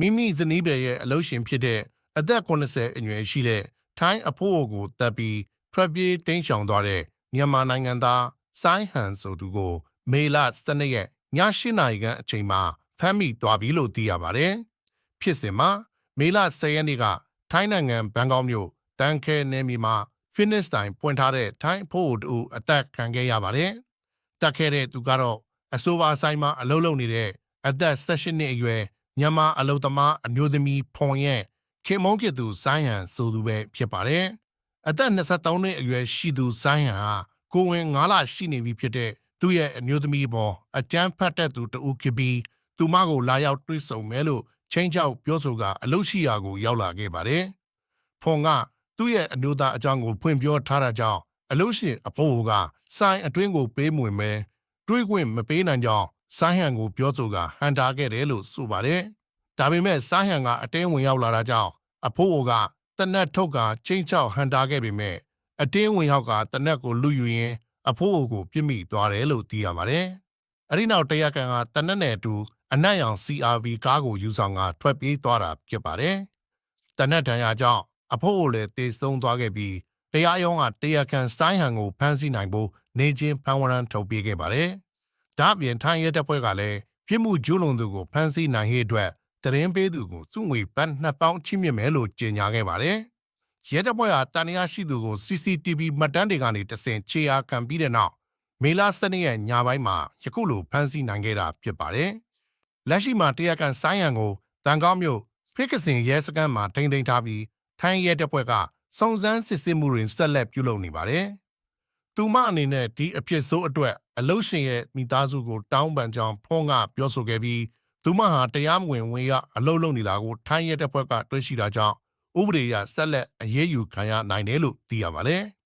မိမိဇနီးပဲရဲ့အလုပ်ရှင်ဖြစ်တဲ့အသက်80အရွယ်ရှိတဲ့ထိုင်းအဖိုးအိုကိုတပ်ပြီးထွက်ပြေးတိမ်းရှောင်သွားတဲ့မြန်မာနိုင်ငံသားဆိုင်းဟန်ဆိုသူကို မေလ12ရက်ည8နာရီခန့်အချိန်မှာဖမ်းမိသွားပြီလို့သိရပါတယ်။ဖြစ်စဉ်မှာမေလ10ရက်နေ့ကထိုင်းနိုင်ငံဘန်ကောက်မြို့တန်ခဲနယ်မြေမှာ fitness တိုင်ပွင့်ထားတဲ့ထိုင်းအဖို့တူအသက်ခံခဲ့ရပါတယ်။တက်ခဲ့တဲ့သူကတော့အဆိုပါဆိုင်မှာအလုပ်လုပ်နေတဲ့အသက်16နှစ်အရွယ် မြန်မာအလုပ်သမားအမျိုးသမီးဖွန်ရဲ့ခင်မုန်းဖြစ်သူဆိုင်းဟန်ဆိုသူပဲဖြစ်ပါတယ်။အသက်23နှစ်အရွယ်ရှိသူဆိုင်းဟန်ဟာကိုဝင်9လရှိနေပြီဖြစ်တဲ့သူ့ရဲ့အမျိုးသမီးပေါ်အကြမ်းဖက်တဲ့သူတဦးဖြစ်ပြီးသူမကိုလာရောက်တွေ့ဆုံမယ်လို့ချင်းချောက်ပြောဆိုကအလုပ်ရှိရာကိုရောက်လာခဲ့ပါတယ်။ဖွန်ကသူ့ရဲ့အမျိုးသားအကြောင်းကိုဖွင့်ပြောထားတာကြောင့်အလို့ရှင်အဖိုးကစိုင်းအတွင်းကိုပေးမဝင်မဲတွေးခွင့်မပေးနိုင်ကြောင်း စိုင်းဟန်ကိုပြောဆိုကဟန်တာခဲ့တယ်လို့ဆိုပါတယ်။ဒါပေမဲ့စိုင်းဟန်ကအတင်းဝင်ရောက်လာတာကြောင့်အဖိုးကတနက်ထုတ်ကချင်းချောက်ဟန်တာခဲ့ပေမဲ့အတင်းဝင်ရောက်ကတနက်ကိုလူယူရင်းအဖိုးကိုပြစ်မိသွားတယ်လို့သိရပါတယ်။အဲဒီနောက်တရားခံကတနက်နဲ့အတူအနက်ရောင် CRV ကားကိုယူဆောင်ကထွက်ပြေးသွားတာဖြစ်ပါတယ်။တနက်တန်ရာကြောင့်အဖိုးကိုလည်းတေဆုံးသွားခဲ့ပြီးတရားရုံးကတရားခံစိုင်းဟန်ကိုဖမ်းဆီးနိုင်ဖို့နေချင်းဖမ်းဝရမ်းထုတ်ပေးခဲ့ပါတယ်။ ဒါ့အပြင်ထိုင်းရဲတပ်ဖွဲ့ကလည်းပြစ်မှုကျူးလွန်သူကိုဖမ်းဆီးနိုင်ရေးအတွက်တရင်ပေးသူကိုစုငွေဘတ်2000ချိမြင့်မယ်လို့ကြေညာခဲ့ပါတယ်။ရဲတပ်ဖွဲ့ဟာတန်ရာရှိသူကို CCTV မှတ်တမ်းတွေကနေတဆင့်ခြေအားခံပြီးတဲ့နောက်မေလ12ရက်ညပိုင်းမှာယခုလိုဖမ်းဆီးနိုင်ခဲ့တာဖြစ်ပါတယ်။လက်ရှိမှာတရားခံစိုင်းဟန်ကိုတန်ကောင်းမြို့ဖိကစင်ရဲစခန်းမှာထိန်းသိမ်းထားပြီးထိုင်းရဲတပ်ဖွဲ့ကစုံစမ်းစစ်ဆေးမှုတွေဆက်လက်ပြုလုပ်နေပါတယ်။ သူမအနေနဲ့ဒီအဖြစ်ဆိုးအတွက်အလုရှင်ရဲ့မိသားစုကိုတောင်းပန်ကြောင်းဖုံးကပြောဆိုခဲ့ပြီးသူမဟာတရားမဝင်ဝင်ရအလုလုပ်နေတာကိုထိုင်းရဲတပ်ဖွဲ့ကတွေ့ရှိတာကြောင့်ဥပဒေအရဆက်လက်အရေးယူခံရနိုင်တယ်လို့သိရပါတယ်။